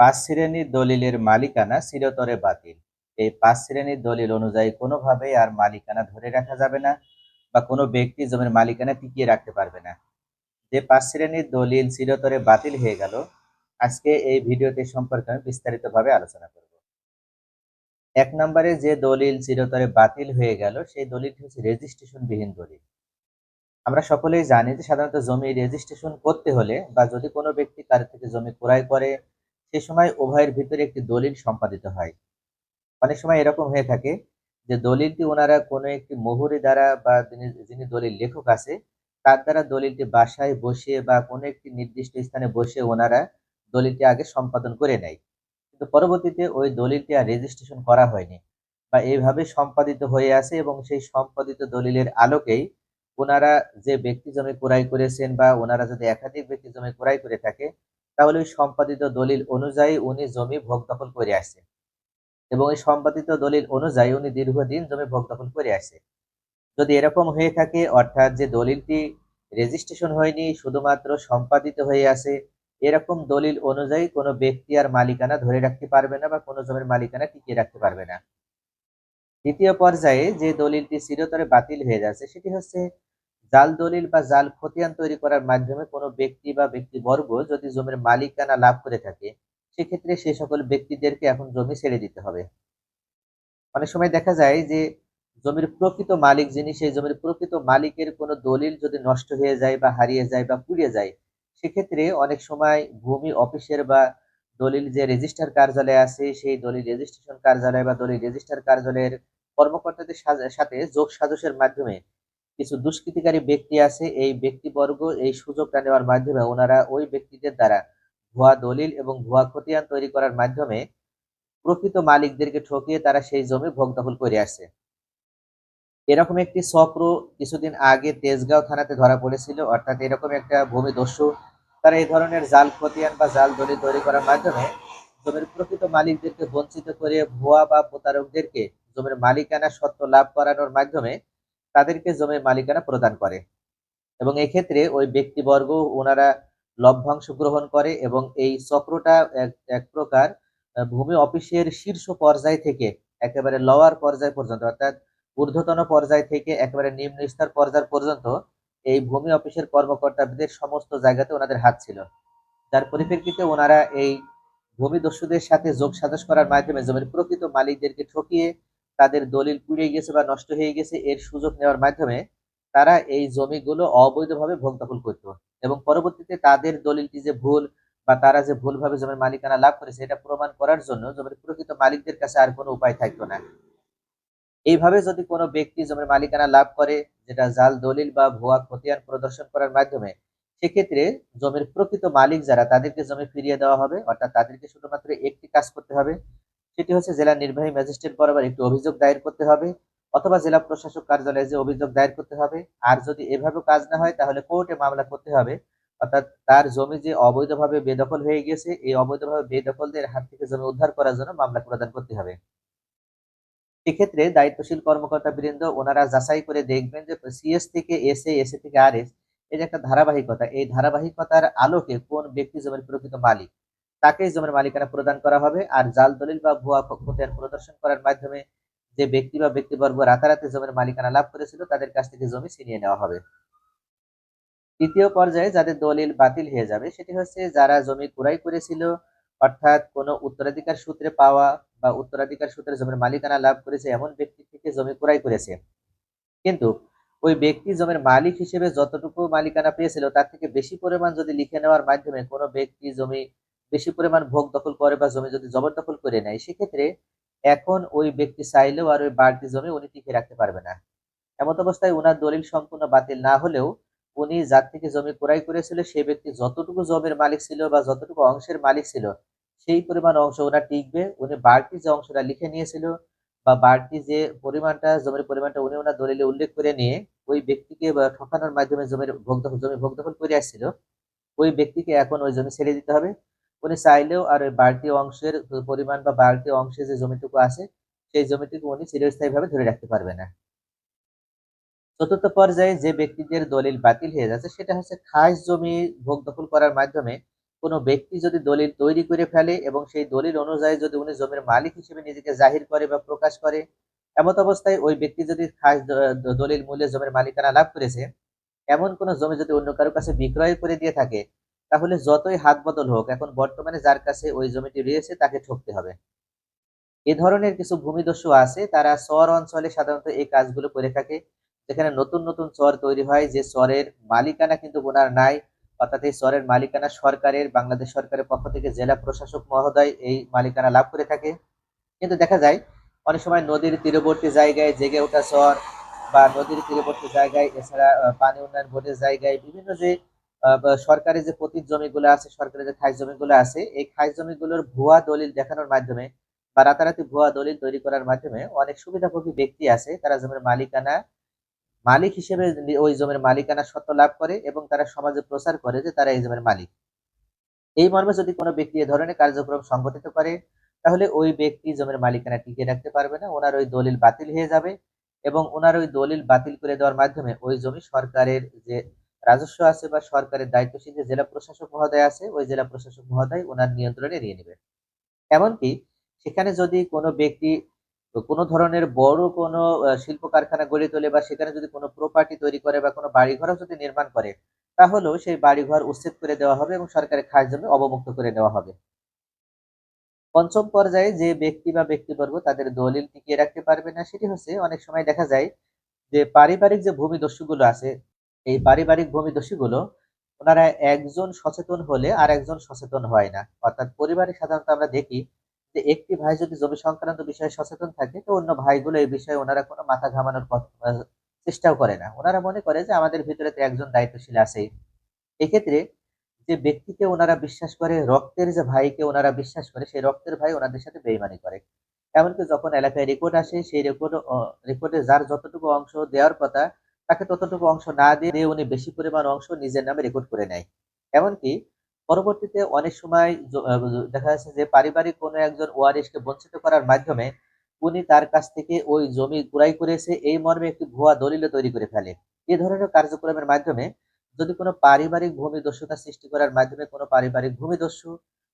পাঁচ শ্রেণির দলিলের মালিকানা চিরতরে বাতিল। এই পাঁচ শ্রেণির দলিল অনুযায়ী কোনোভাবেই আর মালিকানা ধরে রাখা যাবে না বা কোনো ব্যক্তি জমির মালিকানা টিকিয়ে রাখতে পারবে না। যে পাঁচ শ্রেণির দলিল চিরতরে বাতিল হয়ে গেল, আজকে এই ভিডিওতে সম্পর্কে আমি বিস্তারিতভাবে আলোচনা করব। এক নম্বরে যে দলিল চিরতরে বাতিল হয়ে গেল, সেই দলিলটি হচ্ছে রেজিস্ট্রেশন বিহীন দলিল। আমরা সকলেই জানি যে সাধারণত জমি রেজিস্ট্রেশন করতে হলে বা যদি কোনো ব্যক্তি কারও থেকে জমি ক্রয় করে সে সময় উভয়ের ভিতরে একটি দলিল সম্পাদিত হয়। অনেক সময় এরকম হয়ে থাকে যে দলিলটি ওনারা কোনো একটি মোহরি দ্বারা বা যিনি দলিল লেখক আছে, তার দ্বারা দলিলটি বাসায় বসে বা কোনো একটি নির্দিষ্ট স্থানে বসে ওনারা দলিলটি আগে সম্পাদন করে নেয়। কিন্তু পরবর্তীতে ওই দলিলটি আর রেজিস্ট্রেশন করা হয়নি বা এইভাবে সম্পাদিত হয়ে আছে এবং সেই সম্পাদিত দলিলের আলোকেই ওনারা যে ব্যক্তি জমি ক্রয় করেছেন বা ওনারা যদি একাধিক ব্যক্তি জমি ক্রয় করে থাকে তাহলে ওই সম্পাদিত দলিল অনুযায়ী উনি জমি ভোগ দখল করে আসছে এবং এই সম্পাদিত দলিল অনুযায়ী উনি দীর্ঘদিন জমি ভোগ দখল করে আসছে যদি এরকম হয়ে থাকে, অর্থাৎ যে দলিলটি রেজিস্ট্রেশন হয়নি, শুধুমাত্র সম্পাদিত হয়ে আছে, এরকম দলিল অনুযায়ী কোনো ব্যক্তি আর মালিকানা ধরে রাখতে পারবে না বা কোনো জমির মালিকানা টিকিয়ে রাখতে পারবে না। দ্বিতীয় পর্যায়ে যে দলিলটি চিরতরে বাতিল হয়ে যাচ্ছে, সেটি হচ্ছে জাল দলিল বা জাল খতিয়ান তৈরি করার মাধ্যমে কোনো ব্যক্তি বা ব্যক্তিবর্গ যদি জমির মালিকানা লাভ করে থাকে, সেক্ষেত্রে সে সকল ব্যক্তিদেরকে এখন জমি ছেড়ে দিতে হবে। অনেক সময় দেখা যায় যে জমির প্রকৃত মালিক যিনি, সেই জমির প্রকৃত মালিকের কোনো দলিল যদি নষ্ট হয়ে যায় বা হারিয়ে যায় বা পুড়িয়ে যায়, সেক্ষেত্রে অনেক সময় ভূমি অফিসের বা দলিল যে রেজিস্টার কার্যালয় আছে, সেই দলিল রেজিস্ট্রেশন কার্যালয় বা দলিল রেজিস্টার কার্যালয়ের কর্মকর্তাদের সাথে যোগ সাজসের মাধ্যমে কিছু দুষ্কৃতিকারী ব্যক্তি আছে, এই ব্যক্তিবর্গ এই সুযোগটা নেওয়ার মাধ্যমে ওনারা ওই ব্যক্তিদের দ্বারা ভুয়া দলিল এবং ভুয়া খতিয়ান তৈরি করার মাধ্যমে প্রকৃত মালিকদেরকে ঠকিয়ে তারা সেই জমি ভোগ দখল করে আসছে এরকম একটি চক্র কিছুদিন আগে তেজগাঁও থানাতে ধরা পড়েছিল, অর্থাৎ এরকম একটা ভূমি দস্যু তারা এই ধরনের জাল খতিয়ান বা জাল দলিল তৈরি করার মাধ্যমে জমির প্রকৃত মালিকদেরকে বঞ্চিত করে ভুয়া বা প্রতারকদেরকে জমির মালিকানা সত্ত্ব লাভ করানোর মাধ্যমে তাদেরকে জমির মালিকানা প্রদান করে। এবং এক্ষেত্রে ওই ব্যক্তিবর্গ ওনারা লভ্যাংশ গ্রহণ করে এবং এই চক্রটা এক প্রকার ভূমি অফিসের শীর্ষ পর্যায় থেকে, একেবারে লওয়ার পর্যায় পর্যন্ত, অর্থাৎ ঊর্ধ্বতন পর্যায় থেকে একেবারে নিম্ন স্তর পর্যায় পর্যন্ত এই ভূমি অফিসের কর্মকর্তাদের সমস্ত জায়গাতে ওনাদের হাত ছিল। যার পরিপ্রেক্ষিতে ওনারা এই ভূমি দস্যুদের সাথে যোগ সাজস করার মাধ্যমে জমির প্রকৃত মালিকদেরকে ঠকিয়ে তাদের দলিল পুড়ে গেছে বা নষ্ট হয়ে গেছে এর সুযোগ নেওয়ার মাধ্যমে তারা এই জমিগুলো অবৈধভাবে ভোগ দখল করত। এবং পরবর্তীতে তাদের দলিলটি যে ভুল বা তারা যে ভুলভাবে জমির মালিকানা লাভ করেছে এটা প্রমাণ করার জন্য জমির প্রকৃত মালিকদের কাছে আর কোনো উপায় থাকতো না। এইভাবে যদি কোনো ব্যক্তি জমির মালিকানা লাভ করে, যেটা জাল দলিল বা ভুয়া খতিয়ান প্রদর্শন করার মাধ্যমে, সেক্ষেত্রে জমির প্রকৃত মালিক যারা, তাদেরকে জমি ফিরিয়ে দেওয়া হবে, অর্থাৎ তাদেরকে শুধুমাত্র একটি কাজ করতে হবে সেটি হচ্ছে জেলা নির্বাহী ম্যাজিস্ট্রেট বরাবর একটি অভিযোগ দায়ের করতে হবে অথবা জেলা প্রশাসক কার্যালয়ে যে অভিযোগ দায়ের করতে হবে। আর যদি এভাবে কাজ না হয়, তাহলে কোর্টে মামলা করতে হবে। অর্থাৎ তার জমি যে অবৈধভাবে বেদখল হয়ে গেছে এই অবৈধভাবে বেদখলদের হাত থেকে জমি উদ্ধার করার জন্য মামলা প্রদান করতে হবে। সেক্ষেত্রে দায়িত্বশীল কর্মকর্তা বৃন্দ, ওনারা যাচাই করে দেখবেন যে সিএস থেকে এসএ এসএ থেকে আর এস যে একটা ধারাবাহিকতা। এই ধারাবাহিকতার আলোকে কোন ব্যক্তি জমির প্রকৃত মালিক? তাকে জমির মালিকানা প্রদান করা হবে। আর জাল, দলিল বা ভুয়া খতিয়ান প্রদর্শন করার মাধ্যমে যে ব্যক্তি বা ব্যক্তিবর্গ রাতারাতি জমির মালিকানা লাভ করেছিল, তাদের কাছ থেকে জমি ছিনিয়ে নেওয়া হবে। তৃতীয় পর্যায়ে যাদের দলিল বাতিল হয়ে যাবে, সেটি হচ্ছে যারা জমি ক্রয় করেছিল, অর্থাৎ কোনো উত্তরাধিকার সূত্রে পাওয়া বা উত্তরাধিকার সূত্রে জমির মালিকানা লাভ করেছে এমন ব্যক্তি থেকে জমি ক্রয় করেছে। কিন্তু ওই ব্যক্তি জমির মালিক হিসেবে যতটুকু মালিকানা পেয়েছিল, তার থেকে বেশি পরিমাণ যদি লিখে নেওয়ার মাধ্যমে কোনো ব্যক্তি জমি বেশি পরিমাণ ভোগ দখল করে বা জমি যদি জবরদখল করে নেয়, সেক্ষেত্রে এখন ওই ব্যক্তি চাইলেও আর ওই বাড়তি জমি উনি টিকে রাখতে পারবে না। এমত অবস্থায় উনার দলিল সম্পূর্ণ বাতিল না হলেও উনি যার থেকে জমি ক্রয় করেছিল, সেই ব্যক্তি যতটুকু জমির মালিক ছিল বা যতটুকু অংশের মালিক ছিল, সেই পরিমাণ অংশ ওনার টিকবে। উনি বাড়তি যে অংশটা লিখে নিয়েছিল বা বাড়তি যে পরিমাণটা, জমির পরিমাণটা উনি ওনার দলিলে উল্লেখ করে নিয়ে ওই ব্যক্তিকে ঠকানোর মাধ্যমে জমির ভোগ দখল জমি ভোগ দখল করে আসছিল, ওই ব্যক্তিকে এখন ওই জমি ছেড়ে দিতে হবে। উনি চাইলেও আর ওই বাড়তি অংশের পরিমাণ বা বাড়তি অংশে যে জমিটুকু আছে, সেই জমিটুকু উনি চিরস্থায়ীভাবে ধরে রাখতে পারবে না। চতুর্থ পর্যায়ে যে ব্যক্তিদের দলিল বাতিল হয়ে যাচ্ছে, সেটা হচ্ছে খাস জমি ভোগ দখল করার মাধ্যমে কোনো ব্যক্তি যদি দলিল তৈরি করে ফেলে এবং সেই দলিল অনুযায়ী যদি উনি জমির মালিক হিসেবে নিজেকে জাহির করে বা প্রকাশ করে, এমত অবস্থায় ওই ব্যক্তি যদি খাস দলিল মূল্যে জমির মালিকানা লাভ করেছে, এমন কোনো জমি যদি অন্য কারও কাছে বিক্রয় করে দিয়ে থাকে তাহলে যতই হাত বদল হোক, এখন বর্তমানে যার কাছে ওই জমিটি রয়েছে তাকে ঠকতে হবে। এ ধরনের কিছু ভূমিদস্যু আছে, তারা চর অঞ্চলে সাধারণত এই কাজগুলো করে থাকে। যেখানে নতুন নতুন চর তৈরি হয়, যে চরের মালিকানা কিন্তু ওনার নাই, অর্থাৎ এই চরের মালিকানা সরকারের, বাংলাদেশ সরকারের পক্ষ থেকে জেলা প্রশাসক মহোদয় এই মালিকানা লাভ করে থাকে। কিন্তু দেখা যায়, অনেক সময় নদীর তীরবর্তী জায়গায় জেগে ওঠা চর বা নদীর তীরবর্তী জায়গায়, এছাড়া পানি উন্নয়ন বোর্ডের জায়গায় বিভিন্ন যে সরকারি যে পতিত জমিগুলো আছে, সরকারি যে খাস জমিগুলো আছে, এই খাস জমিগুলোর ভুয়া দলিল দেখানোর মাধ্যমে বা রাতারাতি ভুয়া দলিল তৈরি করার মাধ্যমে অনেক সুবিধাভোগী ব্যক্তি আছে, তারা জমির মালিকানা, মালিক হিসেবে ওই জমির মালিকানা সত্ত্ব লাভ করে এবং তারা সমাজে প্রচার করে যে তারা এই জমির মালিক। এই মর্মে যদি কোনো ব্যক্তি এ ধরনের কার্যক্রম সংগঠিত করে, তাহলে ওই ব্যক্তি জমির মালিকানা টিকিয়ে রাখতে পারবে না, ওনার ওই দলিল বাতিল হয়ে যাবে এবং ওনার ওই দলিল বাতিল করে দেওয়ার মাধ্যমে ওই জমি সরকারের যে রাজস্ব আছে বা সরকারের দায়িত্বশীল যে জেলা প্রশাসক মহোদয় আছে, ওই জেলা প্রশাসক মহোদয় ওনার নিয়ন্ত্রণে নিয়ে নেবে। এমনকি সেখানে যদি কোনো ব্যক্তি কোনো ধরনের বড় কোনো শিল্প কারখানা গড়ে তোলে বা সেখানে যদি কোনো প্রপার্টি তৈরি করে বা কোনো বাড়িঘরও যদি নির্মাণ করে, তাহলেও সেই বাড়িঘর উচ্ছেদ করে দেওয়া হবে এবং সরকারের খাস জমি অবমুক্ত করে দেওয়া হবে। পঞ্চম পর্যায়ে যে ব্যক্তি বা ব্যক্তিবর্গ তাদের দলিল টিকিয়ে রাখতে পারবে না, সেটি হচ্ছে অনেক সময় দেখা যায় যে পারিবারিক যে ভূমি ভূমিদস্যুগুলো আছে এই পারিবারিক ভূমিদস্যুগুলো ওনারা একজন সচেতন হলে আর একজন সচেতন হয় না। অর্থাৎ পরিবারে সাধারণত আমরা দেখি যে একটি ভাই যদি জমি সংক্রান্ত বিষয়ে সচেতন থাকে, তো অন্য ভাইগুলো এই বিষয়ে ওনারা কোনো মাথা ঘামানোর চেষ্টাও করে না। ওনারা মনে করে যে আমাদের ভিতরে তো একজন দায়িত্বশীল আছেই। এক্ষেত্রে যে ব্যক্তিকে ওনারা বিশ্বাস করে, রক্তের যে ভাইকে ওনারা বিশ্বাস করে, সেই রক্তের ভাই ওনাদের সাথে বেইমানি করে। এমনকি যখন এলাকায় রেকর্ড আসে, সেই রেকর্ড রেকর্ডে যার যতটুকু অংশ দেওয়ার কথা তাকে ততটুকু অংশ না দিয়ে উনি বেশি পরিমাণ অংশ নিজের নামে রেকর্ড করে নেয়। এমনকি পরবর্তীতে অনেক সময় দেখা যাচ্ছে যে পারিবারিক কোনো একজন ওয়ারিশকে বঞ্চিত করার মাধ্যমে উনি তার কাছ থেকে ওই জমি ক্রয় করেছে এই মর্মে একটি ভুয়া দলিল তৈরি করে ফেলে। এ ধরনের কার্যক্রমের মাধ্যমে যদি কোনো পারিবারিক ভূমিদস্যুতা সৃষ্টি করার মাধ্যমে কোনো পারিবারিক ভূমিদস্যু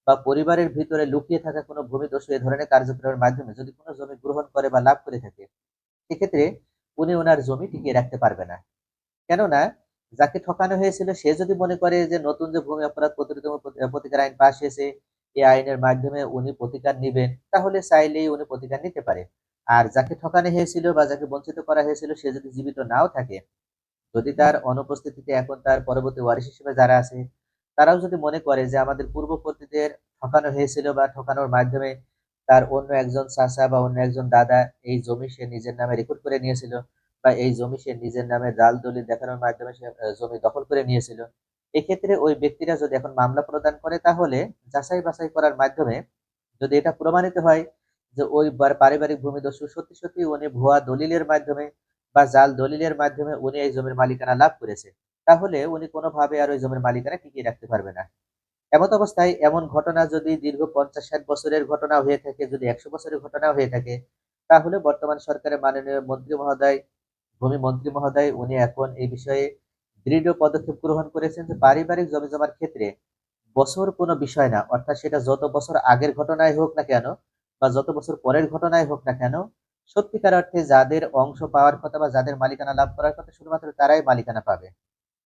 বা পরিবারের ভিতরে লুকিয়ে থাকা কোনো ভূমিদস্যু এ ধরনের কার্যক্রমের মাধ্যমে যদি কোনো জমি গ্রহণ করে বা লাভ করে থাকে, সেক্ষেত্রে উনি ওনার জমি টিকিয়ে রাখতে পারবে না। কেননা, যাকে ঠকানো হয়েছিল, সে যদি মনে করে যে নতুন যে ভূমি অপরাধ প্রতিরোধ প্রতিকার আইন পাশ হয়েছে, এই আইনের মাধ্যমে উনি প্রতিকার নিবেন, তাহলে চাইলেই উনি প্রতিকার নিতে পারে। আর যাকে ঠকানো হয়েছিল বা যাকে বঞ্চিত করা হয়েছিল, সে যদি জীবিত নাও থাকে, যদি তার অনুপস্থিতিতে এখন তার পরবর্তী ওয়ারিশ হিসেবে যারা আছে, তারাও যদি মনে করে যে আমাদের পূর্ববর্তীদের ঠকানো হয়েছিল বা ঠকানোর মাধ্যমে তার অন্য একজন চাচা বা অন্য একজন দাদা এই জমি সে নিজের নামে রেকর্ড করে নিয়েছিল বা এই জমি সে নিজের নামে জাল দলিল দেখানোর মাধ্যমে সে জমি দখল করে নিয়েছিল। এক্ষেত্রে ওই ব্যক্তিরা যদি এখন মামলা প্রদান করে তাহলে যাচাই বাছাই করার মাধ্যমে যদি এটা প্রমাণিত হয় যে ওই বার- পারিবারিক ভূমিদস্যু সত্যি সত্যি উনি ভুয়া দলিলের মাধ্যমে বা জাল দলিলের মাধ্যমে উনি এই জমির মালিকানা লাভ করেছে, তাহলে উনি কোনোভাবে আর ওই জমির মালিকানা টিকিয়ে রাখতে পারবে না। এমত অবস্থায় এমন ঘটনা যদি দীর্ঘ পঞ্চাশ ষাট বছরের ঘটনা হয়ে থাকে, যদি একশো বছরের ঘটনা হয়ে থাকে, তাহলে বর্তমান সরকারের মাননীয় মন্ত্রী মহোদয়, ভূমি মন্ত্রী মহোদয়, উনি এখন এই বিষয়ে দৃঢ় পদক্ষেপ গ্রহণ করেছেন যে পারিবারিক জমি জমার ক্ষেত্রে বছর কোনো বিষয় না, অর্থাৎ সেটা যত বছর আগের ঘটনায় হোক না কেন বা যত বছর পরের ঘটনায় হোক না কেন, সত্যিকার অর্থে যাদের অংশ পাওয়ার কথা বা যাদের মালিকানা লাভ করার কথা শুধুমাত্র তারাই মালিকানা পাবে।